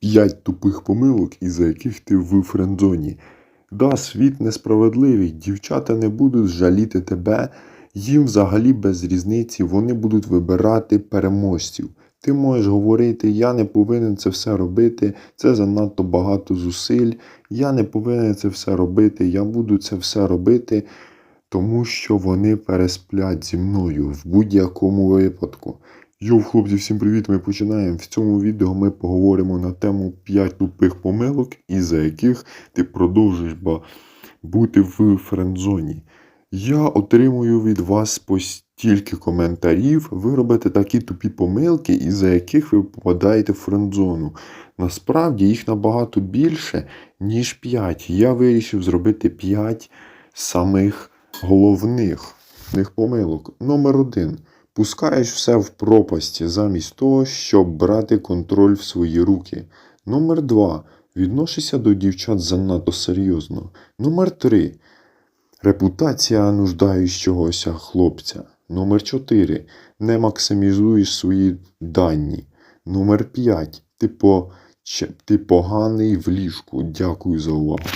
5 тупих помилок, із-за яких ти в френдзоні. Да, світ несправедливий, дівчата не будуть жаліти тебе, їм взагалі без різниці, вони будуть вибирати переможців. Ти можеш говорити, я не повинен це все робити, це занадто багато зусиль, я не повинен це все робити, я буду це все робити, тому що вони пересплять зі мною в будь-якому випадку. Йоу, хлопці, всім привіт! Ми починаємо. В цьому відео ми поговоримо на тему 5 тупих помилок, із-за яких ти продовжуєш бути в френдзоні. Я отримую від вас постільки коментарів. Ви робите такі тупі помилки, із-за яких ви попадаєте в френдзону. Насправді їх набагато більше, ніж 5. Я вирішив зробити 5 самих головних помилок. Номер один. Пускаєш все в пропасті замість того, щоб брати контроль в свої руки. Номер 2. Відносишся до дівчат занадто серйозно. Номер 3. Репутація нуждаючогося хлопця. Номер 4. Не максимізуєш свої дані. Номер 5. Ти, по... ти поганий в ліжку. Дякую за увагу.